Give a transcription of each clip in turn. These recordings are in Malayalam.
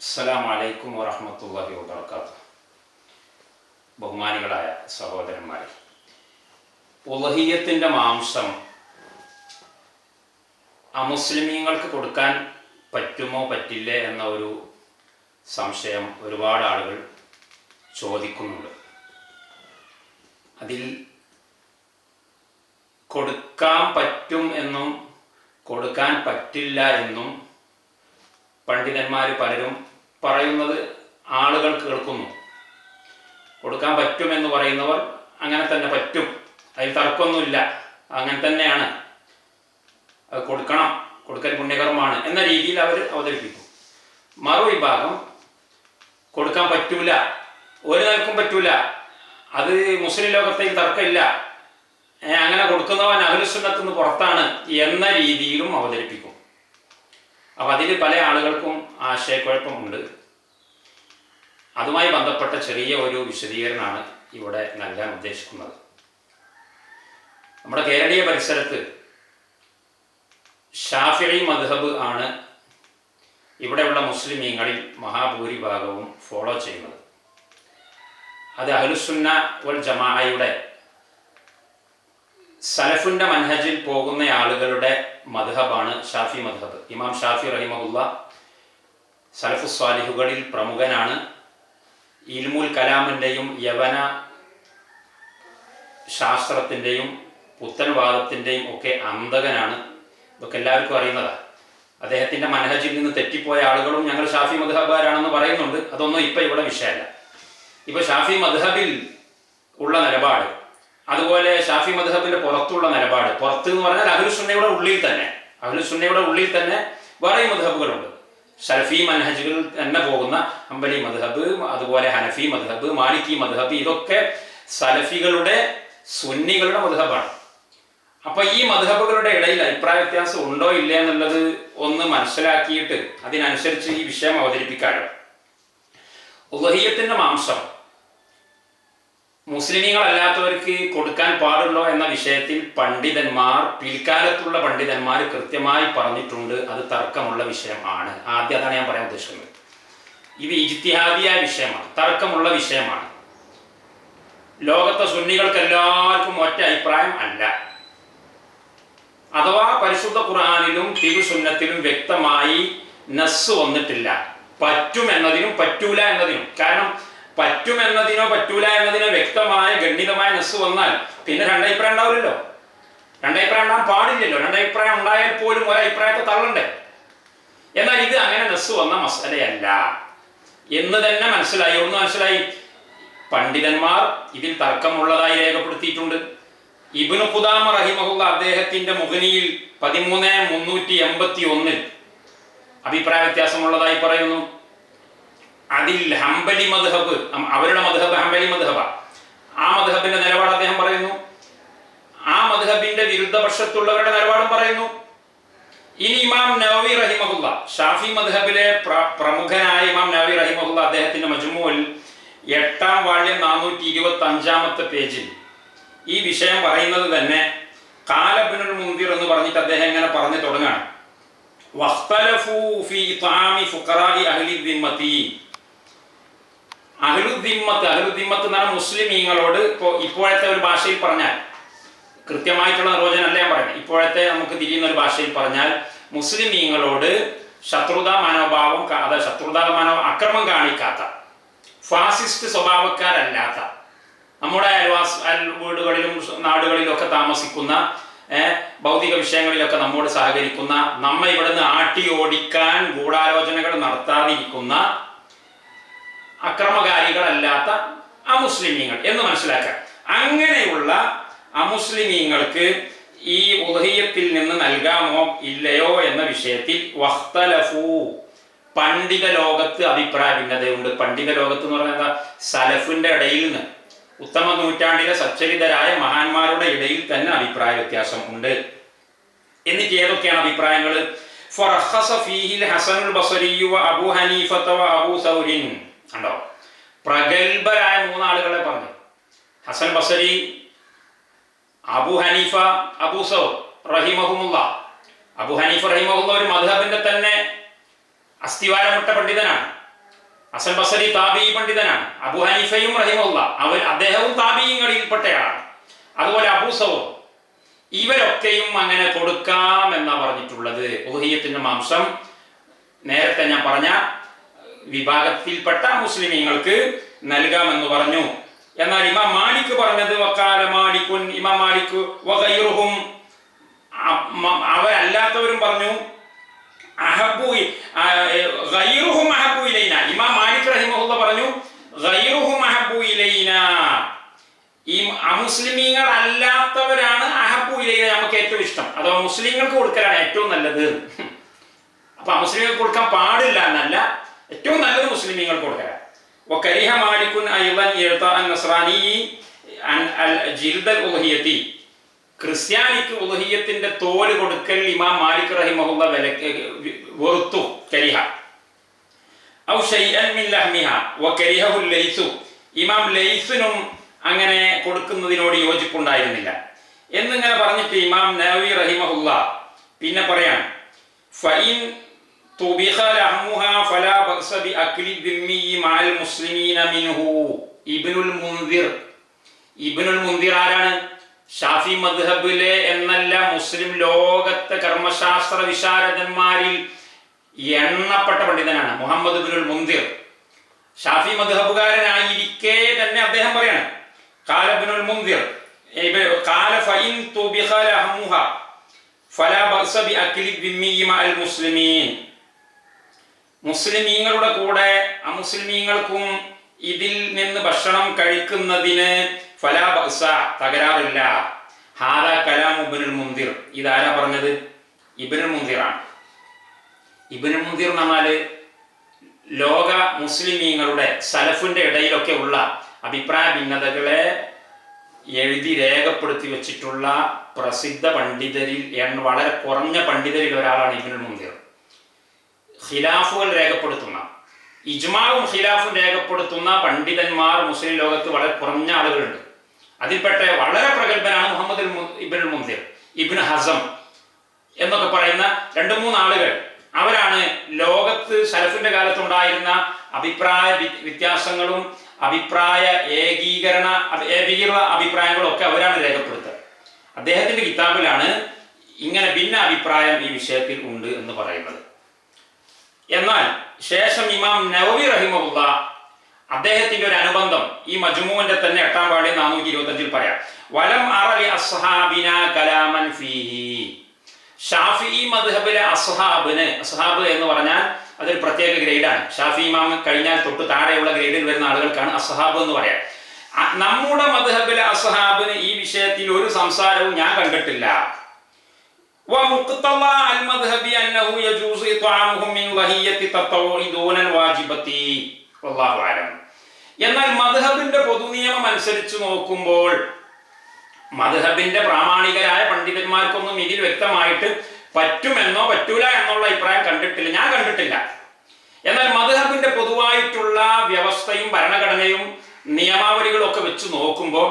അസ്സലാമു അലൈക്കും വറഹ്മത്തുള്ളാഹി വബറകാതുഹു. ബഹുമാനികളായ സഹോദരന്മാരെ ഉലഹീയത്തിന്റെ മാംസം അമുസ്ലിമീങ്ങൾക്ക് കൊടുക്കാൻ പറ്റുമോ പറ്റില്ലേ എന്ന ഒരു സംശയം ഒരുപാട് ആളുകൾ ചോദിക്കുന്നുണ്ട്. അതിൽ കൊടുക്കാൻ പറ്റും എന്നും കൊടുക്കാൻ പറ്റില്ല എന്നും പണ്ഡിതന്മാർ പലരും പറയുന്നത് ആളുകൾ കേൾക്കുന്നു. കൊടുക്കാൻ പറ്റുമെന്ന് പറയുന്നവർ അങ്ങനെ തന്നെ പറ്റും. അതിൽ തർക്കമൊന്നുമില്ല. അങ്ങനെ തന്നെയാണ്. അത് കൊടുക്കണം. കൊടുക്കൽ പുണ്യകർമ്മമാണ് എന്ന രീതിയിൽ അവർ അവതരിപ്പിക്കും. മറുവിഭാഗം കൊടുക്കാൻ പറ്റൂല. ഒരു നിലക്കും പറ്റൂല. അത് മുസ്ലിം ലോകത്തേക്ക് തർക്കമില്ല. അങ്ങനെ കൊടുക്കുന്നവൻ അഹ്ലുസുന്നത്ത് നിന്ന് പുറത്താണ് എന്ന രീതിയിലും അവതരിപ്പിക്കും. അപ്പം അതിൽ പല ആളുകൾക്കും ആശയക്കുഴപ്പമുണ്ട്. അതുമായി ബന്ധപ്പെട്ട ചെറിയ ഒരു വിശദീകരണമാണ് ഇവിടെ നൽകാൻ ഉദ്ദേശിക്കുന്നത്. നമ്മുടെ കേരളീയ പരിസരത്ത് ഷാഫിഴി മദ്ഹബ് ആണ് ഇവിടെയുള്ള മുസ്ലിമീങ്ങളിൽ മഹാഭൂരിഭാഗവും ഫോളോ ചെയ്യുന്നത്. അത് അഹ്ലുസുന്ന വൽ ജമാഅയുടെ സലഫുന്റെ മൻഹജിൽ പോകുന്ന ആളുകളുടെ മദ്ഹബാണ് ഷാഫി മദ്ഹബ്. ഇമാം ഷാഫി റഹിമഹുല്ല സലഫു സ്വാലിഹുകളിൽ പ്രമുഖനാണ്. ഇൽമുൽ കലാമിന്റെയും യവന ശാസ്ത്രത്തിന്റെയും പുത്തൻവാദത്തിന്റെയും ഒക്കെ അന്തകനാണ് ഇതൊക്കെ എല്ലാവർക്കും അറിയുന്നതാണ് അദ്ദേഹത്തിന്റെ മനഹജിൽ നിന്ന് തെറ്റിപ്പോയ ആളുകളും ഞങ്ങൾ ഷാഫി മധുഹബാരാണെന്ന് പറയുന്നുണ്ട്. അതൊന്നും ഇപ്പം ഇവിടെ വിഷയമല്ല. ഇപ്പോൾ ഷാഫി മധുഹബിൽ ഉള്ള നിലപാട് അതുപോലെ ഷാഫി മധുഹബിന്റെ പുറത്തുള്ള നിലപാട് പുറത്ത് എന്ന് പറഞ്ഞാൽ അഹുൽ സുന്നയുടെ ഉള്ളിൽ തന്നെ. അഹുൽ സുന്നയുടെ ഉള്ളിൽ തന്നെ വേറെ മദ്ഹബുകളുണ്ട്. ഷൽഫി മൻഹജുകൾ തന്നെ പോകുന്ന അമ്പലി മദ്ഹബ് അതുപോലെ ഹനഫി മദ്ഹബ് മാലിക്കി മദ്ഹബ് ഇതൊക്കെ സലഫികളുടെ സുന്നികളുടെ മദ്ഹബാണ്. അപ്പൊ ഈ മദ്ഹബുകളുടെ ഇടയിൽ അഭിപ്രായ വ്യത്യാസം ഉണ്ടോ ഇല്ല എന്നുള്ളത് ഒന്ന് മനസ്സിലാക്കിയിട്ട് അതിനനുസരിച്ച് ഈ വിഷയം അവതരിപ്പിക്കാമല്ലോ ഉലഹിയത്തിന്റെ മാംസം. മുസ്ലിമീങ്ങളല്ലാത്തവർക്ക് കൊടുക്കാൻ പാടുള്ളോ എന്ന വിഷയത്തിൽ പണ്ഡിതന്മാർ പിൽക്കാലത്തുള്ള പണ്ഡിതന്മാർ കൃത്യമായി പറഞ്ഞിട്ടുണ്ട്. അത് തർക്കമുള്ള വിഷയമാണ് ആദ്യം അതാണ് ഞാൻ പറയാൻ ഉദ്ദേശിക്കുന്നത്. ഇത് ഇജ്തിഹാദിയായ വിഷയമാണ്. തർക്കമുള്ള വിഷയമാണ്. ലോകത്തെ സുന്നികൾക്ക് എല്ലാവർക്കും ഒറ്റ അഭിപ്രായം അല്ല. അഥവാ പരിശുദ്ധ ഖുർആാനിലും തിരുസുന്നത്തിലും വ്യക്തമായി നസ് വന്നിട്ടില്ല. പറ്റും എന്നതിനും പറ്റൂല എന്നതിനും. കാരണം പറ്റും എന്നതിനോ പറ്റൂല എന്നതിനോ വ്യക്തമായ ഗണ്ഡിതമായ നസ് വന്നാൽ പിന്നെ രണ്ടഭിപ്രായം ഉണ്ടാവില്ലല്ലോ. രണ്ടഭിപ്രായം ഉണ്ടാകാൻ പാടില്ലല്ലോ. രണ്ടഭിപ്രായം ഉണ്ടായാൽ പോലും ഒരഭിപ്രായത്തെ തള്ളണ്ടേ? എന്നാൽ ഇത് അങ്ങനെ നസ് വന്ന മസലയല്ല. എന്ന് തന്നെ മനസ്സിലായി. ഒന്ന് മനസ്സിലായി. പണ്ഡിതന്മാർ ഇതിൽ തർക്കമുള്ളതായി രേഖപ്പെടുത്തിയിട്ടുണ്ട്. ഇബ്നു ഖുദാമ റഹിമഹുള്ള അദ്ദേഹത്തിന്റെ മുഖനിയിൽ പതിമൂന്ന് മുന്നൂറ്റി എൺപത്തി ഒന്നിൽ അഭിപ്രായ വ്യത്യാസമുള്ളതായി പറയുന്നു. അതിൽ ഹംബലി മദ്ഹബ് അവരുടെ മദ്ഹബ് ഹംബലി മദ്ഹബ. ആ മധബിന്റെ നിലപാട് അദ്ദേഹം പറയുന്നു. ആ മദ്ഹബിന്റെ വിരുദ്ധപക്ഷത്തുള്ളവരുടെ നിലപാടും പറയുന്നു. ഇനി ഇമാം നവവി റഹിമഹുല്ല ഷാഫി പ്ര- പ്രമുഖനായ ഇമാം നവവി റഹിമഹുല്ല അദ്ദേഹത്തിന്റെ മജ്മുവിൽ എട്ടാം വാള്യം നാനൂറ്റി ഇരുപത്തി അഞ്ചാമത്തെ പേജിൽ. ഈ വിഷയം പറയുന്നത് തന്നെ കാലബിനുൽ മുന്തിർ എന്ന് പറഞ്ഞിട്ട് അദ്ദേഹം ഇങ്ങനെ പറഞ്ഞു തുടങ്ങാണ് അഹ്ലുദ്ദിമ്മത്ത് അഹ്ലുദ്ദിമ്മത്ത് എന്ന് പറഞ്ഞാൽ മുസ്ലിമീങ്ങളോട് ഇപ്പോൾ ഇപ്പോഴത്തെ ഒരു ഭാഷയിൽ പറഞ്ഞാൽ കൃത്യമായിട്ടുള്ള നിർവചനം അല്ല ഞാൻ പറയുന്നത്. ഇപ്പോഴത്തെ നമുക്ക് തിരിയുന്ന ഒരു ഭാഷയിൽ പറഞ്ഞാൽ മുസ്ലിമീങ്ങളോട് ശത്രുതാ മനോഭാവം അതായത് ശത്രുതാ മനോ അക്രമം കാണിക്കാത്ത ഫാസിസ്റ്റ് സ്വഭാവക്കാരല്ലാത്ത നമ്മുടെ അയൽവാസ് അയൽ വീടുകളിലും നാടുകളിലും ഒക്കെ താമസിക്കുന്ന ഭൗതിക വിഷയങ്ങളിലൊക്കെ നമ്മോട് സഹകരിക്കുന്ന നമ്മെ ഇവിടുന്ന് ആട്ടി ഓടിക്കാൻ ഗൂഢാലോചനകൾ നടത്താതിരിക്കുന്ന അക്രമകാരികളല്ലാത്ത അമുസ്ലിമീങ്ങൾ എന്ന് മനസ്സിലാക്കാം അങ്ങനെയുള്ള അമുസ്ലിമീങ്ങൾക്ക് ഈ ഉദഹീയത്തിൽ നിന്ന് നൽകാമോ ഇല്ലയോ എന്ന വിഷയത്തിൽ വഖ്തലഫു. പണ്ഡിത ലോകത്ത് അഭിപ്രായ ഭിന്നതയുണ്ട് പണ്ഡിത ലോകത്ത് എന്ന് പറഞ്ഞാൽ എന്താ? സലഫിന്റെ ഇടയിൽ നിന്ന്. ഉത്തമ നൂറ്റാണ്ടിലെ സച്ചരിതരായ മഹാന്മാരുടെ ഇടയിൽ തന്നെ അഭിപ്രായ വ്യത്യാസം ഉണ്ട്. എന്നിട്ട് ഏതൊക്കെയാണ് അഭിപ്രായങ്ങൾ ഫറഹസ ഫീഹിൽ ഹസനുൽ ബസരിയു വ അബൂ വ അബൂ സൗരിൻ. കണ്ടോ? പ്രഗത്ഭരായ മൂന്നാളുകളെ പറഞ്ഞു. ഹസൻ ബസരി അബു ഹനീഫ അബൂസോ റഹിമഹുമുള്ള അബു ഹനീഫ റഹിമഹുല്ല ഒരു മധുഹബിന്റെ തന്നെ അസ്ഥിവാരമിട്ട പണ്ഡിതനാണ്. ഹസൻ ബസരി താബി പണ്ഡിതനാണ്. അബു ഹനീഫയും റഹിമുള്ള അവർ അദ്ദേഹവും താബീങ്ങളിൽപ്പെട്ടയാളാണ് അതുപോലെ അബൂ സൗർ ഇവരൊക്കെയും അങ്ങനെ കൊടുക്കാം എന്നാ പറഞ്ഞിട്ടുള്ളത്. ഊഹിയത്തിന്റെ മാംസം നേരത്തെ ഞാൻ പറഞ്ഞ വിഭാഗത്തിൽപ്പെട്ട മുസ്ലിമീങ്ങൾക്ക് നൽകാമെന്ന് പറഞ്ഞു. എന്നാൽ ഇമാം മാലിക് പറഞ്ഞത് വക്കാല മാലിക്കുൻ ഇമാം മാലിക് മ- അവരല്ലാത്തവരും പറഞ്ഞു അഹബു അഹബു ഇലൈന. ഇമാം മാലിക് പറഞ്ഞു അമുസ്ലിമീങ്ങൾ അല്ലാത്തവരാണ് അഹബു ഇലൈന നമുക്ക് ഏറ്റവും ഇഷ്ടം. അതോ മുസ്ലിങ്ങൾക്ക് കൊടുക്കലാണ് ഏറ്റവും നല്ലത്. അപ്പൊ അമുസ്ലിങ്ങൾക്ക് കൊടുക്കാൻ പാടില്ല എന്നല്ല. ഏറ്റവും നല്ലത് മുസ്ലിമീങ്ങൾക്ക് കൊടുക്കലാണ് وكره مالك أيضا إعطاء النصراني عن الجلد الأضحية ക്രിസ്ത്യാനിക്ക് ഉലഹിയത്തിന്റെ തോല് കൊടുക്കൽ ഇമാം മാലിക് റഹിമഹുല്ല വില വെറുത്തു കരിഹ ഔ ഷൈഅൻ മിൻ ലഹ്മിഹ വകരിഹഹു ലൈസു ഇമാം ലൈസിനും അങ്ങനെ കൊടുക്കുന്നതിനോട് യോജിപ്പുണ്ടായിരുന്നില്ല എന്നിങ്ങനെ പറഞ്ഞിട്ട് ഇമാം നവവി റഹിമഹുല്ല പിന്നെ പറയാണ് ഫൈൻ ഇബ്നുൽ മുൻദിർ. ഇബ്നുൽ മുൻദിർ ആരാണ്? ഷാഫി മദ്ഹബിലെ എന്നല്ല മുസ്ലിം ലോകത്തെ കർമ്മശാസ്ത്ര വിശാരദന്മാരിൽ എണ്ണപ്പെട്ട പണ്ഡിതനാണ് മുഹമ്മദ് ബിനുൽ മുന്തിർ ഷാഫി മദ്ഹബുകാരനായിരിക്കെ തന്നെ അദ്ദേഹം പറയാണ്. കാലബിനുൽ മുന്തിർ ഇബ- കാല ഫൈൻ തുബിഖ ലഹ്മുഹ ഫലാ ബഅസ ബി അക്ലി മഅൽ മുസ്ലിമീൻ. മുസ്ലിമീങ്ങളുടെ കൂടെ അമുസ്ലിമീങ്ങൾക്കും ഇതിൽ നിന്ന് ഭക്ഷണം കഴിക്കുന്നതിന് ഫലാബസ തകരാറില്ല. ഹാദ കലാം ഇബ്നുൽ മുന്തിർ. ഇതാരാ പറഞ്ഞത്? ഇബ്നുൽ മുന്തിറാണ്. ഇബ്നുൽ മുന്തിർ എന്നാൽ ലോക മുസ്ലിമീങ്ങളുടെ സലഫിന്റെ ഇടയിലൊക്കെ ഉള്ള അഭിപ്രായ ഭിന്നതകളെ എഴുതി രേഖപ്പെടുത്തി വെച്ചിട്ടുള്ള പ്രസിദ്ധ പണ്ഡിതരിൽ വളരെ കുറഞ്ഞ പണ്ഡിതരിൽ ഒരാളാണ് ഇബ്നുൽ മുന്തിർ. ഖിലാഫുകൾ രേഖപ്പെടുത്തുന്ന. ഇജ്മാവും ഖിലാഫും രേഖപ്പെടുത്തുന്ന പണ്ഡിതന്മാർ മുസ്ലിം ലോകത്ത് വളരെ കുറഞ്ഞ ആളുകളുണ്ട്. അതിൽപ്പെട്ട വളരെ പ്രഗത്ഭനാണ് മുഹമ്മദ് ഇബിൻ മുന്തിർ ഇബിൻ ഹസം എന്നൊക്കെ പറയുന്ന രണ്ട് മൂന്ന് ആളുകൾ. അവരാണ് ലോകത്ത് സലഫിന്റെ കാലത്തുണ്ടായിരുന്ന അഭിപ്രായ വ്യത്യാസങ്ങളും അഭിപ്രായ ഏകീകരണ ഏകീകൃത അഭിപ്രായങ്ങളും ഒക്കെ അവരാണ് രേഖപ്പെടുത്തുക. അദ്ദേഹത്തിന്റെ കിതാബിലാണ് ഇങ്ങനെ ഭിന്ന അഭിപ്രായം ഈ വിഷയത്തിൽ ഉണ്ട് എന്ന് പറയുന്നത്. എന്നാൽ ശേഷം ഇമാം നവവി റഹിമുള്ള അദ്ദേഹത്തിന്റെ ഒരു അനുബന്ധം ഈ മജുമുവിന്റെ തന്നെ എട്ടാം പാടി നാനൂറ്റി ഇരുപത്തി അഞ്ചിൽ പറയാം. വലം അറലി അസ്ഹാബിന കലാമൻ ഫീഹി. ഷാഫി മദ്ഹബിലെ അസ്ഹാബിന് അസ്ഹാബ് എന്ന് പറഞ്ഞാൽ അതൊരു പ്രത്യേക ഗ്രേഡാണ്. ഷാഫി ഇമാം കഴിഞ്ഞാൽ തൊട്ട് താഴെയുള്ള ഗ്രേഡിൽ വരുന്ന ആളുകൾക്കാണ് അസ്ഹാബ് എന്ന് പറയാം. നമ്മുടെ മദ്ഹബിലെ അസ്ഹാബിന് ഈ വിഷയത്തിൽ ഒരു സംസാരവും ഞാൻ കണ്ടിട്ടില്ല. ومقتضى المذهب أنه يجوز إطعامهم من ضحية التطوع دون الواجبة والله أعلم എന്നാൽ മദ്ഹബിന്റെ പൊതുനിയമം അനുസരിച്ച് നോക്കുമ്പോൾ മദ്ഹബിന്റെ പ്രാമാണികരായ പണ്ഡിതന്മാർക്കൊന്നും ഇതിൽ വ്യക്തമായിട്ട് പറ്റുമെന്നോ പറ്റൂല എന്നുള്ള അഭിപ്രായം കണ്ടിട്ടില്ല ഞാൻ കണ്ടിട്ടില്ല എന്നാൽ മദ്ഹബിന്റെ പൊതുവായിട്ടുള്ള വ്യവസ്ഥയും ഭരണഘടനയും നിയമാവലികളും ഒക്കെ വെച്ച് നോക്കുമ്പോൾ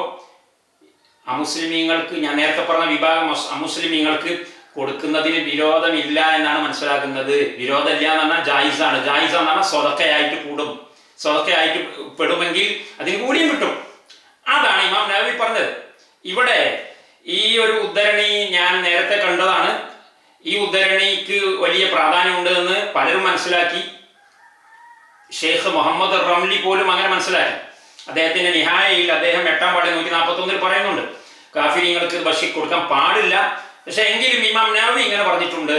അമുസ്ലിമീങ്ങൾക്ക് ഞാൻ നേരത്തെ പറഞ്ഞ വിഭാഗം അസ്- അമുസ്ലിമീങ്ങൾക്ക് കൊടുക്കുന്നതിന് വിരോധമില്ല എന്നാണ് മനസ്സിലാക്കുന്നത്. വിരോധമില്ല എന്ന് പറഞ്ഞാൽ ജായിസാണ്. ജായിസ് എന്ന് പറഞ്ഞാൽ സ്വതക്കയായിട്ട് കൂടും. സ്വതക്കയായിട്ട് പെടുമെങ്കിൽ അതിന് കൂടിയും കിട്ടും. അതാണ് ഇമാം നബി പറഞ്ഞത്. ഇവിടെ ഈ ഒരു ഉദ്ധരണി ഞാൻ നേരത്തെ കണ്ടതാണ്. ഈ ഉദ്ധരണിക്ക് വലിയ പ്രാധാന്യമുണ്ട് എന്ന് പലരും മനസ്സിലാക്കി. ഷെയ്ഖ് മുഹമ്മദ് റംലി പോലും അങ്ങനെ മനസ്സിലാക്കി. അദ്ദേഹത്തിന്റെ നിഹായയിൽ അദ്ദേഹം എട്ടാം പാടി നൂറ്റി നാൽപ്പത്തി ഒന്നിൽ പറയുന്നുണ്ട്. കാഫിരിങ്ങൾക്ക് ബഷി കൊടുക്കാൻ പാടില്ല. പക്ഷെ എങ്കിലും ഇമാം നവി ഇങ്ങനെ പറഞ്ഞിട്ടുണ്ട്.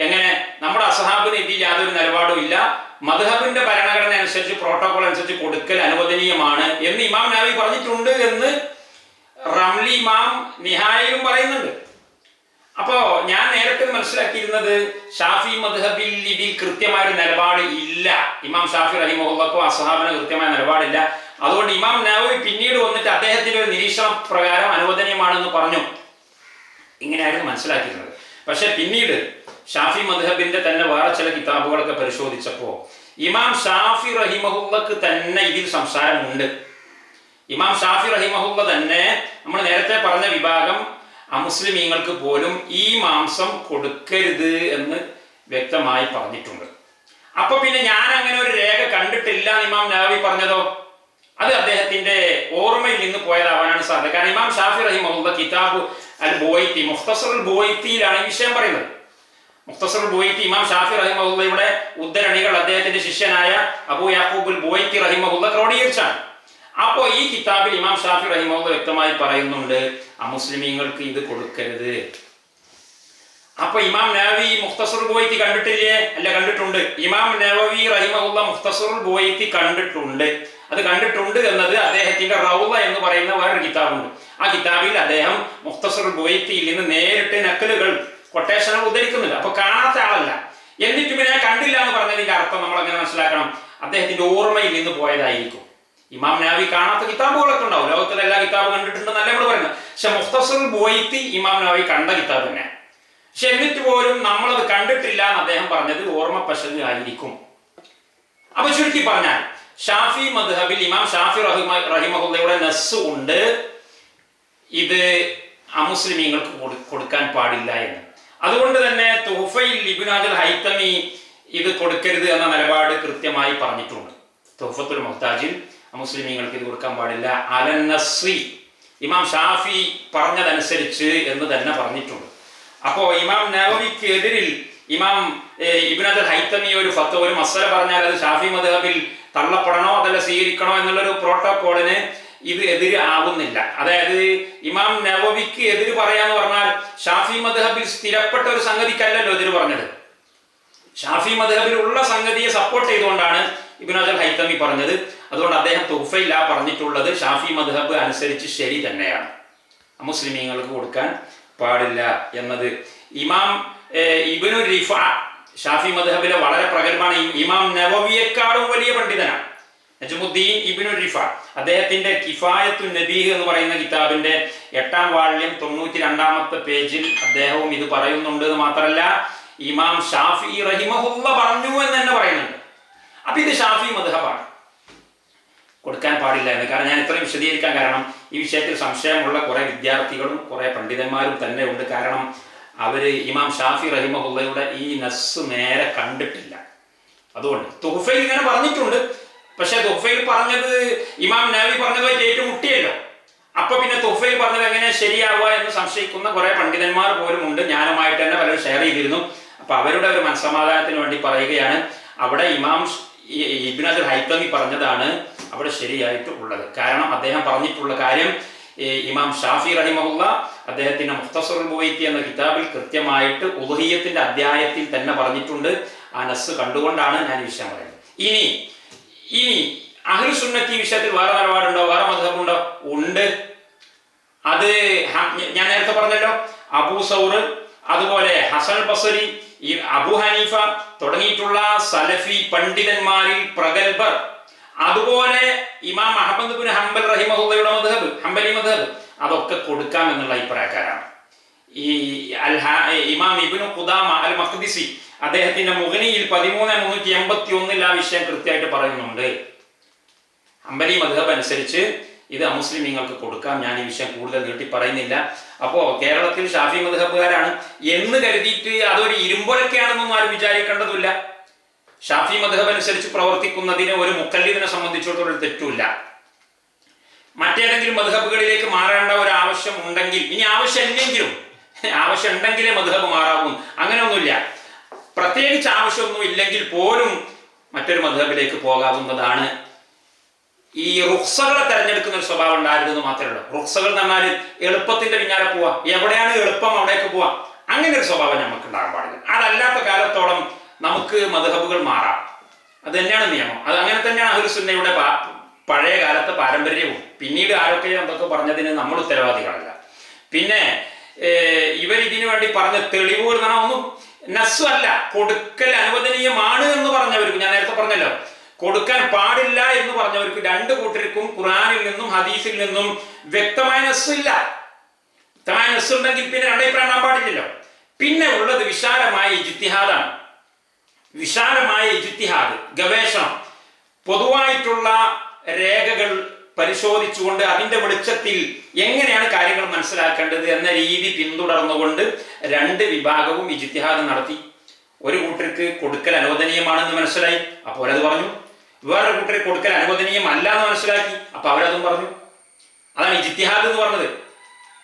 എങ്ങനെ? നമ്മുടെ അസഹാബിന് ഇതിൽ യാതൊരു നിലപാടും ഇല്ല. മധുഹബിന്റെ ഭരണഘടന അനുസരിച്ച് പ്രോട്ടോകോൾ അനുസരിച്ച് കൊടുക്കൽ അനുവദനീയമാണ് എന്ന് ഇമാം നവി പറഞ്ഞിട്ടുണ്ട് എന്ന് റംലി ഇമാം നിഹായിലും പറയുന്നുണ്ട്. അപ്പോ ഞാൻ നേരത്തെ മനസ്സിലാക്കിയിരുന്നത് ഷാഫി മദ്ഹബിൽ ഇതിൽ കൃത്യമായ ഒരു നിലപാട് ഇല്ല. ഇമാം ഷാഫി റഹിമുള്ളക്കോ അസഹാബിന് കൃത്യമായ നിലപാടില്ല. അതുകൊണ്ട് ഇമാം നവവി പിന്നീട് വന്നിട്ട് അദ്ദേഹത്തിന്റെ ഒരു നിരീക്ഷണ പ്രകാരം അനുവദനീയമാണെന്ന് പറഞ്ഞു. ഇങ്ങനെയായിരുന്നു മനസ്സിലാക്കിയിരുന്നത്. പക്ഷെ പിന്നീട് ഷാഫി മദ്ഹബിന്റെ തന്നെ വേറെ ചില കിതാബുകളൊക്കെ പരിശോധിച്ചപ്പോൾ ഇമാം ഷാഫി റഹിമഹുല്ലക്ക് തന്നെ ഇതിൽ സംസാരമുണ്ട്. ഇമാം ഷാഫി റഹിമഹുല്ല തന്നെ നമ്മൾ നേരത്തെ പറഞ്ഞ വിഭാഗം അമുസ്ലിമീങ്ങൾക്ക് പോലും ഈ മാംസം കൊടുക്കരുത് എന്ന് വ്യക്തമായി പറഞ്ഞിട്ടുണ്ട്. അപ്പൊ പിന്നെ ഞാൻ അങ്ങനെ ഒരു രേഖ കണ്ടിട്ടില്ല ഇമാം നവവി പറഞ്ഞതോ? അത് അദ്ദേഹത്തിന്റെ ഓർമ്മയിൽ നിന്ന് പോയതാവാനാണ് സാധ്യത. കാരണം ഇമാം ഷാഫി റഹിമുള്ള കിതാബ് അൽ ബോയ്ത്തി മുഖ്തസർ ബോയ്ത്തിയിലാണ് ഈ വിഷയം പറയുന്നത്. മുഖ്തസർ ബോയ്ത്തി ഇമാം ഷാഫി റഹിമുള്ളയുടെ ഉദ്ധരണികൾ അദ്ദേഹത്തിന്റെ ശിഷ്യനായ അബൂ യാക്കൂബുൽ ബോയ്ത്തി റഹിമുള്ള ക്രോഡീകരിച്ചാണ്. അപ്പോൾ ഈ കിതാബിൽ ഇമാം ഷാഫി റഹിമുള്ള വ്യക്തമായി പറയുന്നുണ്ട് അമുസ്ലിമീങ്ങൾക്ക് ഇത് കൊടുക്കരുത്. അപ്പൊ ഇമാം നവവി മുഖ്തസർ ബോയ്ത്തി കണ്ടിട്ടില്ലേ? അല്ല കണ്ടിട്ടുണ്ട്. ഇമാം നവവി റഹിമുള്ള മുഖ്തസർ ബോയ്ത്തി കണ്ടിട്ടുണ്ട്. അത് കണ്ടിട്ടുണ്ട് എന്നത് അദ്ദേഹത്തിന്റെ റൗള എന്ന് പറയുന്ന വേറൊരു കിതാബുണ്ട്. ആ കിതാബിൽ അദ്ദേഹം മുഖ്തസർ ബോയ്ത്തിയിൽ നിന്ന് നേരിട്ട് നക്കലുകൾ കൊട്ടേഷനുകൾ ഉദ്ധരിക്കുന്നുണ്ട്. അപ്പൊ കാണാത്ത ആളല്ല. എന്നിട്ടും ഞാൻ കണ്ടില്ല എന്ന് പറഞ്ഞതിന്റെ അർത്ഥം നമ്മൾ അങ്ങനെ മനസ്സിലാക്കണം. അദ്ദേഹത്തിന്റെ ഓർമ്മയിൽ നിന്ന് പോയതായിരിക്കും. ഇമാം നാവി കാണാത്ത കിതാബുകളൊക്കെ ഉണ്ടാവും. ലോകത്തിലെ എല്ലാ കിതാബ് കണ്ടിട്ടുണ്ടെന്നല്ല നമ്മൾ പറയുന്നത്. പക്ഷെ മുഖ്തസർ ബോയ്ത്തി ഇമാം നാവി കണ്ട കിതാബ് തന്നെ. പക്ഷെ എന്നിട്ട് പോലും നമ്മളത് കണ്ടിട്ടില്ല എന്ന് അദ്ദേഹം പറഞ്ഞത് ഓർമ്മ പശക് അപ്പൊ ചുരുക്കി പറഞ്ഞാൽ ഷാഫി മദ്ഹബിൽ ഇമാം ഷാഫി റഹിമ റഹിമഹുല്ലയുടെ നസ് ഉണ്ട് ഇത് അമുസ്ലിമീങ്ങൾക്ക് കൊടുക്കാൻ പാടില്ല എന്ന്. അതുകൊണ്ട് തന്നെ തുഹഫയിൽ ലിബുനാജൽ ഹൈത്തമി ഇത് കൊടുക്കരുത് എന്ന നിലപാട് കൃത്യമായി പറഞ്ഞിട്ടുണ്ട്. തുഹഫത്തുൽ മുഹ്താജിൽ അമുസ്ലിമീങ്ങൾക്ക് ഇത് കൊടുക്കാൻ പാടില്ല. അലൻ നസ്രി. ഇമാം ഷാഫി പറഞ്ഞതനുസരിച്ച് എന്ന് തന്നെ പറഞ്ഞിട്ടുണ്ട്. അപ്പോൾ ഇമാം നവവിക്ക് എതിരിൽ ഇമാം ഇബിനദൽ ഹൈത്തമി ഒരു ഫത്ത ഒരു മസല പറഞ്ഞാൽ അത് ഷാഫി മദ്ഹബിൽ തള്ളപ്പെടണോ അതല്ല സ്വീകരിക്കണോ എന്നുള്ളൊരു പ്രോട്ടോകോളിന് ഇത് എതിര് ആവുന്നില്ല അതായത് ഇമാം നവവിക്ക് എതിര് പറയാന്ന് പറഞ്ഞാൽ ഷാഫി മദ്ഹബിൽ സ്ഥിരപ്പെട്ട ഒരു സംഗതിക്കല്ലല്ലോ എതിര് പറഞ്ഞത്. ഷാഫി മദ്ഹബിലുള്ള സംഗതിയെ സപ്പോർട്ട് ചെയ്തുകൊണ്ടാണ് ഇബിനാജൽ ഹൈത്തമി പറഞ്ഞത്. അതുകൊണ്ട് അദ്ദേഹം തുഫയില്ല പറഞ്ഞിട്ടുള്ളത് ഷാഫി മദ്ഹബ് അനുസരിച്ച് ശരി തന്നെയാണ്. മുസ്ലിമീങ്ങൾക്ക് കൊടുക്കാൻ പാടില്ല എന്നത് ഇമാം ഇബ്നു റിഫ ഷാഫി മദ്ഹബിലെ വളരെ പ്രഗത്ഭമാണ് ഇമാം നവവിയെക്കാളും വലിയ പണ്ഡിതനാണ്. നജമുദ്ദീൻ ഇബ്നു റിഫ. അദ്ദേഹത്തിന്റെ കിഫായത്തു നബീഹ് എന്ന് പറയുന്ന കിതാബിന്റെ എട്ടാം വാള്യം തൊണ്ണൂറ്റി രണ്ടാമത്തെ പേജിൽ അദ്ദേഹവും ഇത് പറയുന്നുണ്ട് എന്ന് മാത്രമല്ല ഇമാം ഷാഫി റഹിമഹുല്ല പറഞ്ഞു എന്ന് തന്നെ പറയുന്നുണ്ട്. അപ്പൊ ഇത് ഷാഫി മദ്ഹബാണ്. കൊടുക്കാൻ പാടില്ല എന്ന്. കാരണം ഞാൻ ഇത്രയും വിശദീകരിക്കാൻ കാരണം ഈ വിഷയത്തിൽ സംശയമുള്ള കുറെ വിദ്യാർത്ഥികളും കുറെ പണ്ഡിതന്മാരും തന്നെ ഉണ്ട്. കാരണം അവർ ഇമാം ഷാഫി റഹിമഹുല്ലയുടെ ഈ നസ് നേരെ കണ്ടിട്ടില്ല. അതുകൊണ്ട് തുഹഫയിൽ ഇങ്ങനെ പറഞ്ഞിട്ടുണ്ട്. പക്ഷെ തുഹഫയിൽ പറഞ്ഞത് ഇമാം നബി പറഞ്ഞതുമായിട്ട് ഏറ്റുമുട്ടിയല്ലോ അപ്പൊ പിന്നെ തുഹഫയിൽ പറഞ്ഞത് എങ്ങനെ ശരിയാവുക എന്ന് സംശയിക്കുന്ന കുറെ പണ്ഡിതന്മാർ പോലും ഉണ്ട്. ജ്ഞാനമായിട്ട് തന്നെ പലരും ഷെയർ ചെയ്തിരുന്നു. അപ്പൊ അവരുടെ ഒരു മനസമാധാനത്തിന് വേണ്ടി പറയുകയാണ്. അവിടെ ഇമാം ഇബിനാദ് ഹൈത്തമി പറഞ്ഞതാണ് അവിടെ ശരിയായിട്ട് ഉള്ളത് കാരണം അദ്ദേഹം പറഞ്ഞിട്ടുള്ള കാര്യം ഇമാം ഷാഫി റഹിമഹുല്ല അദ്ദേഹത്തിന്റെ മുഖ്തസറുൽ ബുവൈത്തി എന്ന കിതാബിൽ കൃത്യമായിട്ട് ഉദഹിയത്തിന്റെ അധ്യായത്തിൽ തന്നെ പറഞ്ഞിട്ടുണ്ട്. ആ നസ് കണ്ടുകൊണ്ടാണ് ഞാൻ ഈ വിഷയം പറയുന്നത്. ഇനി ഇനി അഹ്ലു സുന്നത്തി വിഷയത്തിൽ വേറെ നിലപാടുണ്ടോ? വേറെ മധുഹബുണ്ടോ? ഉണ്ട്. അത് ഞാൻ നേരത്തെ പറഞ്ഞല്ലോ അബൂ സൗർ അതുപോലെ ഹസൻ ബസരി ഈ അബു ഹനീഫ തുടങ്ങിയിട്ടുള്ള സലഫി പണ്ഡിതന്മാരിൽ പ്രഗത്ഭർ അതുപോലെ ഇമാം അഹമ്മദ് ബിൻ ഹംബൽ റഹിമഹുല്ലയുടെ മദ്ഹബ് ഹംബലി മദ്ഹബ് അതൊക്കെ കൊടുക്കാം എന്നുള്ള അഭിപ്രായക്കാരാണ്. ഈ അൽഹാ ഇമാം ഇബ്നു ഖുദാമ അൽ മഖ്ദിസി അദ്ദേഹത്തിന്റെ മുഗനിയിൽ പതിമൂന്ന് മുന്നൂറ്റി എൺപത്തി ഒന്നിൽ ആ വിഷയം കൃത്യമായിട്ട് പറയുന്നുണ്ട്. അമ്പലി മധുഹബ് അനുസരിച്ച് ഇത് അമുസ്ലിമീങ്ങൾക്ക് കൊടുക്കാം. ഞാൻ ഈ വിഷയം കൂടുതൽ നീട്ടി പറയുന്നില്ല. അപ്പോ കേരളത്തിൽ ഷാഫി മധുഹബുകാരാണ് എന്ന് കരുതിയിട്ട് അതൊരു ഇരുമ്പൊഴക്കെയാണെന്നൊന്നും ആരും വിചാരിക്കേണ്ടതില്ല ഷാഫി മധുബ് അനുസരിച്ച് പ്രവർത്തിക്കുന്നതിന് ഒരു മുക്കല്ലിദിനെ സംബന്ധിച്ചിടത്തോളം ഒരു തെറ്റുമില്ല. മറ്റേതെങ്കിലും മധുഹബുകളിലേക്ക് മാറേണ്ട ഒരു ആവശ്യം ഉണ്ടെങ്കിൽ ഇനി ആവശ്യമില്ലെങ്കിലും ആവശ്യം ഉണ്ടെങ്കിലേ മധുഹബ് മാറാവൂ. അങ്ങനെയൊന്നുമില്ല. പ്രത്യേകിച്ച് ആവശ്യമൊന്നും ഇല്ലെങ്കിൽ പോലും മറ്റൊരു മധുഹബിലേക്ക് പോകാവുന്നതാണ്. ഈ റുക്സകളെ തെരഞ്ഞെടുക്കുന്ന ഒരു സ്വഭാവം ഉണ്ടായിരുന്നു മാത്രമേ ഉള്ളൂ. റുക്സകൾ എന്ന് പറഞ്ഞാൽ എളുപ്പത്തിന്റെ പിന്നാലെ പോവാ. എവിടെയാണ് എളുപ്പം അവിടേക്ക് പോവാ. അങ്ങനെ ഒരു സ്വഭാവം നമുക്ക് ഉണ്ടാകാൻ പാടില്ല. അതല്ലാത്ത കാലത്തോളം നമുക്ക് മധുഹബുകൾ മാറാം. അത് തന്നെയാണ് നിയമം. അത് അങ്ങനെ തന്നെയാണ് അഹുൽസുന്നയുടെ പഴയ കാലത്തെ പാരമ്പര്യവും. പിന്നീട് ആരൊക്കെ എന്തൊക്കെ പറഞ്ഞതിന് നമ്മൾ ഉത്തരവാദികളല്ല. പിന്നെ ഇവർ ഇതിനു വേണ്ടി പറഞ്ഞ തെളിവുകൾ എന്ന് പറഞ്ഞാൽ ഒന്നും അല്ല. കൊടുക്കൽ അനുവദനീയമാണ് എന്ന് പറഞ്ഞവർക്ക് ഞാൻ നേരത്തെ പറഞ്ഞല്ലോ. കൊടുക്കാൻ പാടില്ല എന്ന് പറഞ്ഞവർക്ക് രണ്ട് കൂട്ടർക്കും ഖുറാനിൽ നിന്നും ഹദീസിൽ നിന്നും വ്യക്തമായ നസ്സില്ല വ്യക്തമായ നസ് ഉണ്ടെങ്കിൽ പിന്നെ രണ്ടേ പ്രാണാൻ പാടില്ലല്ലോ. പിന്നെ ഉള്ളത് വിശാലമായ ഇജിത്തിഹാദാണ് വിശാലമായ ഇജിത്തിഹാദ് ഗവേഷണം. പൊതുവായിട്ടുള്ള രേഖകൾ പരിശോധിച്ചുകൊണ്ട് അതിന്റെ വെളിച്ചത്തിൽ എങ്ങനെയാണ് കാര്യങ്ങൾ മനസ്സിലാക്കേണ്ടത് എന്ന രീതി പിന്തുടർന്നുകൊണ്ട് രണ്ട് വിഭാഗവും ഇജിത്തിഹാദ് നടത്തി. ഒരു കൂട്ടർക്ക് കൊടുക്കൽ അനുവദനീയമാണെന്ന് മനസ്സിലായി അപ്പോൾ അവരത് പറഞ്ഞു. വേറൊരു കൂട്ടർക്ക് കൊടുക്കൽ അനുവദനീയമല്ല എന്ന് മനസ്സിലാക്കി അപ്പോൾ അവരതും പറഞ്ഞു. അതാണ് ഇജിത്തിഹാദ് എന്ന് പറഞ്ഞത്.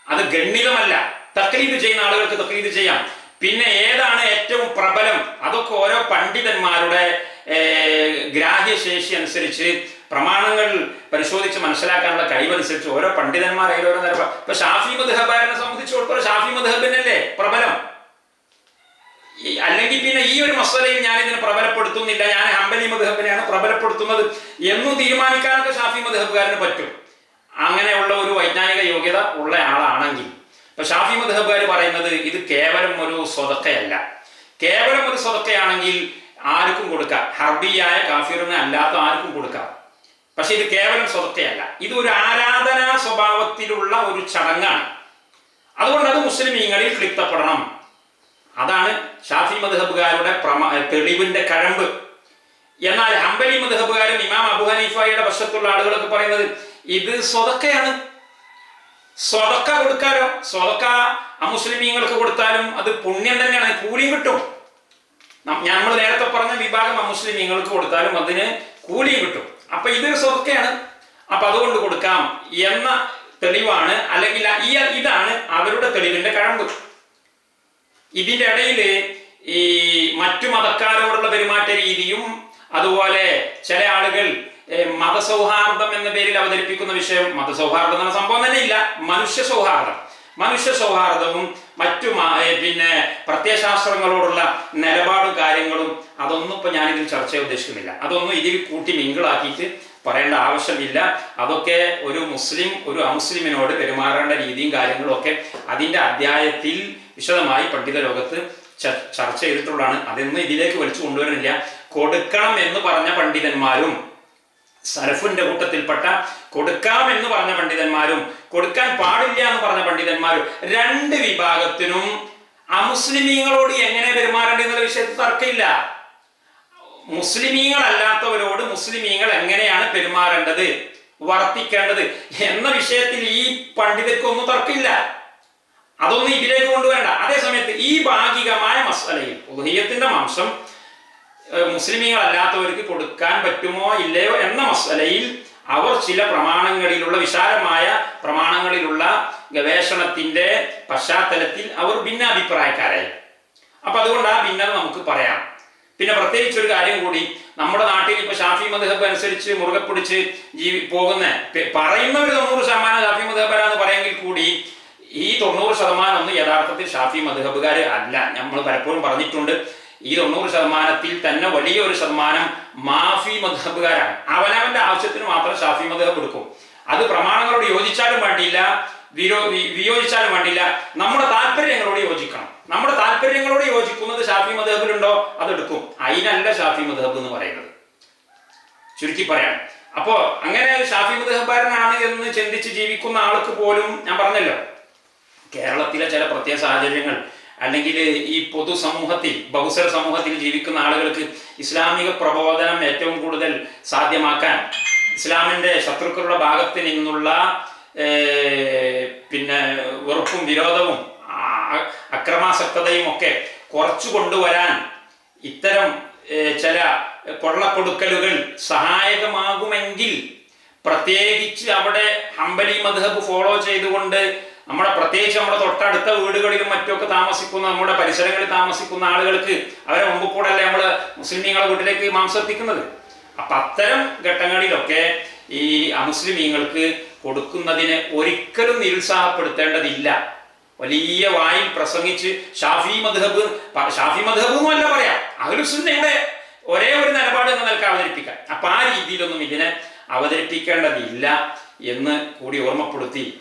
അത് ഗണ്ണിതമല്ല തക്ലീദ് ചെയ്യുന്ന ആളുകൾക്ക് തക്ലീദ് ചെയ്യാം. പിന്നെ ഏതാണ് ഏറ്റവും പ്രബലം. അതൊക്കെ ഓരോ പണ്ഡിതന്മാരുടെ ഗ്രാഹ്യശേഷി അനുസരിച്ച് പ്രമാണങ്ങൾ പരിശോധിച്ച് മനസ്സിലാക്കാനുള്ള കഴിവനുസരിച്ച് ഓരോ പണ്ഡിതന്മാർ അതിലോരോ നിലപാട് ഇപ്പൊ ഷാഫി മദ്ഹബാരനെ സംബന്ധിച്ചിടത്തോളം ഷാഫി മദ്ഹബിനല്ലേ പ്രബലം? അല്ലെങ്കിൽ പിന്നെ ഈ ഒരു മസലയിൽ ഞാൻ ഇതിനെ പ്രബലപ്പെടുത്തുന്നില്ല. ഞാൻ ഹംബലി മദ്ഹബിനെയാണ് പ്രബലപ്പെടുത്തുന്നത് എന്നും തീരുമാനിക്കാനൊക്കെ ഷാഫി മദ്ഹബുകാരന് പറ്റും. അങ്ങനെയുള്ള ഒരു വൈജ്ഞാനിക യോഗ്യത ഉള്ള ആളാണെങ്കിൽ. ഇപ്പൊ ഷാഫി മദ്ഹബുകാർ പറയുന്നത് ഇത് കേവലം ഒരു സ്വതക്കയല്ല. കേവലം ഒരു സ്വതക്കയാണെങ്കിൽ ആർക്കും കൊടുക്കാം. ഹർബിയായ കാഫിറിന് അല്ലാത്ത ആർക്കും കൊടുക്കാം. പക്ഷെ ഇത് കേവലം സ്വതക്കയല്ല. ഇത് ഒരു ആരാധനാ സ്വഭാവത്തിലുള്ള ഒരു ചടങ്ങാണ്. അതുകൊണ്ട് അത് മുസ്ലിമീങ്ങളിൽ ക്ലിപ്തപ്പെടണം അതാണ് ഷാഫി മദ്ഹബുകാരുടെ പ്രമ തെളിവിന്റെ കഴമ്പ് എന്നാൽ ഹംബലി മദ്ഹബുകാരും ഇമാം അബു ഹനീഫയുടെ വശത്തുള്ള ആളുകളൊക്കെ പറയുന്നത് ഇത് സ്വതക്കയാണ്. സ്വതക്ക കൊടുക്കാലോ? സ്വതക്ക അമുസ്ലിമീങ്ങൾക്ക് കൊടുത്താലും അത് പുണ്യം തന്നെയാണ്. കൂലിയും കിട്ടും. നമ്മൾ നേരത്തെ പറഞ്ഞ വിഭാഗം അമുസ്ലിമീങ്ങൾക്ക് കൊടുത്താലും അതിന് കൂലിയും കിട്ടും. അപ്പൊ ഇതൊരു സ്വതക്കയാണ്. അപ്പൊ അതുകൊണ്ട് കൊടുക്കാം എന്ന തെളിവാണ്. അല്ലെങ്കിൽ ഈ ഇതാണ് അവരുടെ തെളിവിന്റെ കഴമ്പ്. ഇതിന്റെ ഇടയിൽ ഈ മറ്റു മതക്കാരോടുള്ള പെരുമാറ്റ രീതിയും അതുപോലെ ചില ആളുകൾ മതസൗഹാർദ്ദം എന്ന പേരിൽ അവതരിപ്പിക്കുന്ന വിഷയം മതസൗഹാർദ്ദം എന്ന സംഭവം തന്നെ ഇല്ല. മനുഷ്യ സൗഹാർദ്ദം. മനുഷ്യ സൗഹാർദ്ദവും മറ്റു പിന്നെ പ്രത്യയശാസ്ത്രങ്ങളോടുള്ള നിലപാടും കാര്യങ്ങളും അതൊന്നും ഇപ്പൊ ഞാനിതിൽ ചർച്ച ചെയ്യാൻ ഉദ്ദേശിക്കുന്നില്ല. അതൊന്നും ഇതിൽ കൂട്ടി മിങ്കിളാക്കിയിട്ട് പറയേണ്ട ആവശ്യമില്ല. അതൊക്കെ ഒരു മുസ്ലിം ഒരു അമുസ്ലിമിനോട് പെരുമാറേണ്ട രീതിയും കാര്യങ്ങളും ഒക്കെ അതിന്റെ അധ്യായത്തിൽ വിശദമായി പണ്ഡിത ലോകത്ത് ചർച്ച ചെയ്തിട്ടുള്ളതാണ്. അതൊന്നും ഇതിലേക്ക് വലിച്ചു കൊണ്ടുവരുന്നില്ല. കൊടുക്കണം എന്ന് പറഞ്ഞ പണ്ഡിതന്മാരും സരഫിന്റെ കൂട്ടത്തിൽപ്പെട്ട കൊടുക്കാം എന്ന് പറഞ്ഞ പണ്ഡിതന്മാരും കൊടുക്കാൻ പാടില്ല എന്ന് പറഞ്ഞ പണ്ഡിതന്മാരും രണ്ട് വിഭാഗത്തിനും അമുസ്ലിമീങ്ങളോട് എങ്ങനെ പെരുമാറേണ്ടത് എന്നുള്ള വിഷയത്തിൽ തർക്കമില്ല. മുസ്ലിമീങ്ങളല്ലാത്തവരോട് മുസ്ലിമീങ്ങൾ എങ്ങനെയാണ് പെരുമാറേണ്ടത് വർത്തിക്കേണ്ടത് എന്ന വിഷയത്തിൽ ഈ പണ്ഡിതർക്കൊന്നും തർക്കമില്ല. അതൊന്നും ഇതിലേക്ക് കൊണ്ടുവരണ്ട. അതേസമയത്ത് ഈ ഭാഗികമായ മസലയിൽ ഉദയത്തിന്റെ മാംസം മുസ്ലിമീങ്ങളല്ലാത്തവർക്ക് കൊടുക്കാൻ പറ്റുമോ ഇല്ലയോ എന്ന മസലയിൽ അവർ ചില പ്രമാണങ്ങളിലുള്ള വിശാലമായ പ്രമാണങ്ങളിലുള്ള ഗവേഷണത്തിന്റെ പശ്ചാത്തലത്തിൽ അവർ ഭിന്നാഭിപ്രായക്കാരായി. അപ്പൊ അതുകൊണ്ട് ആ ഭിന്നത നമുക്ക് പറയാം. പിന്നെ പ്രത്യേകിച്ച് ഒരു കാര്യം കൂടി നമ്മുടെ നാട്ടിൽ ഇപ്പൊ ഷാഫി മദ്ഹബ് അനുസരിച്ച് മുറുകെ പിടിച്ച് ജീവി പോകുന്ന പറയുന്ന പറയുന്നവർ തൊണ്ണൂറ് ശതമാനം ഷാഫി മദ്ഹബരാന്ന് പറയുമെങ്കിൽ കൂടി ഈ തൊണ്ണൂറ് ശതമാനം ഒന്നും യഥാർത്ഥത്തിൽ ഷാഫി മദ്ഹബുകാർ അല്ല. നമ്മൾ പലപ്പോഴും പറഞ്ഞിട്ടുണ്ട് ഈ തൊണ്ണൂറ് ശതമാനത്തിൽ തന്നെ വലിയൊരു ശതമാനം മാഫി മദ്ഹബുകാരാണ്. അവനവന്റെ ആവശ്യത്തിന് മാത്രം ഷാഫി മധബ് എടുക്കും. അത് പ്രമാണങ്ങളോട് യോജിച്ചാലും വേണ്ടിയില്ല വിരോ വിയോജിച്ചാലും വേണ്ടിയില്ല. നമ്മുടെ താല്പര്യങ്ങളോട് യോജിക്കണം. നമ്മുടെ താല്പര്യങ്ങളോട് യോജിക്കുന്നത് ഷാഫി മദ്ഹബിലുണ്ടോ? അതെടുക്കും അതിനല്ല ഷാഫി മദ്ഹബ് എന്ന് പറയുന്നത്. ചുരുക്കി പറയാം. അപ്പോ അങ്ങനെ ഷാഫി മധബാരനാണ് എന്ന് ചിന്തിച്ച് ജീവിക്കുന്ന ആൾക്ക് പോലും ഞാൻ പറഞ്ഞല്ലോ കേരളത്തിലെ ചില പ്രത്യേക സാഹചര്യങ്ങൾ അല്ലെങ്കിൽ ഈ പൊതുസമൂഹത്തിൽ ബഹുസ്വര സമൂഹത്തിൽ ജീവിക്കുന്ന ആളുകൾക്ക് ഇസ്ലാമിക പ്രബോധനം ഏറ്റവും കൂടുതൽ സാധ്യമാക്കാൻ ഇസ്ലാമിന്റെ ശത്രുക്കളുടെ ഭാഗത്ത് നിന്നുള്ള പിന്നെ വെറുപ്പും വിരോധവും അക്രമാസക്തതയും ഒക്കെ കുറച്ചു കൊണ്ടുവരാൻ ഇത്തരം ചില കൊള്ളക്കൊടുക്കലുകൾ സഹായകമാകുമെങ്കിൽ പ്രത്യേകിച്ച് അവിടെ ഹംബലി മദ്ഹബ് ഫോളോ ചെയ്തുകൊണ്ട് നമ്മുടെ പ്രത്യേകിച്ച് നമ്മുടെ തൊട്ടടുത്ത വീടുകളിലും മറ്റുമൊക്കെ താമസിക്കുന്ന നമ്മുടെ പരിസരങ്ങളിൽ താമസിക്കുന്ന ആളുകൾക്ക് അവരെ മുമ്പ് കൂടെ അല്ലേ നമ്മൾ മുസ്ലിമീങ്ങളെ വീട്ടിലേക്ക് മാംസം എത്തിക്കുന്നത്? അപ്പൊ അത്തരം ഘട്ടങ്ങളിലൊക്കെ ഈ അമുസ്ലിമീങ്ങൾക്ക് കൊടുക്കുന്നതിനെ ഒരിക്കലും നിരുത്സാഹപ്പെടുത്തേണ്ടതില്ല. വലിയ വായിൽ പ്രസംഗിച്ച് ഷാഫി പ- ഷാഫി മദ്ഹബ് എന്നല്ല പറയാം അഹ്ലുസുന്നയുടെ ഒരേ ഒരു നിലപാട് എന്ന നിലയ്ക്ക് അവതരിപ്പിക്കാം. അപ്പൊ ആ രീതിയിലൊന്നും ഇതിനെ അവതരിപ്പിക്കേണ്ടതില്ല എന്ന് കൂടി ഓർമ്മപ്പെടുത്തി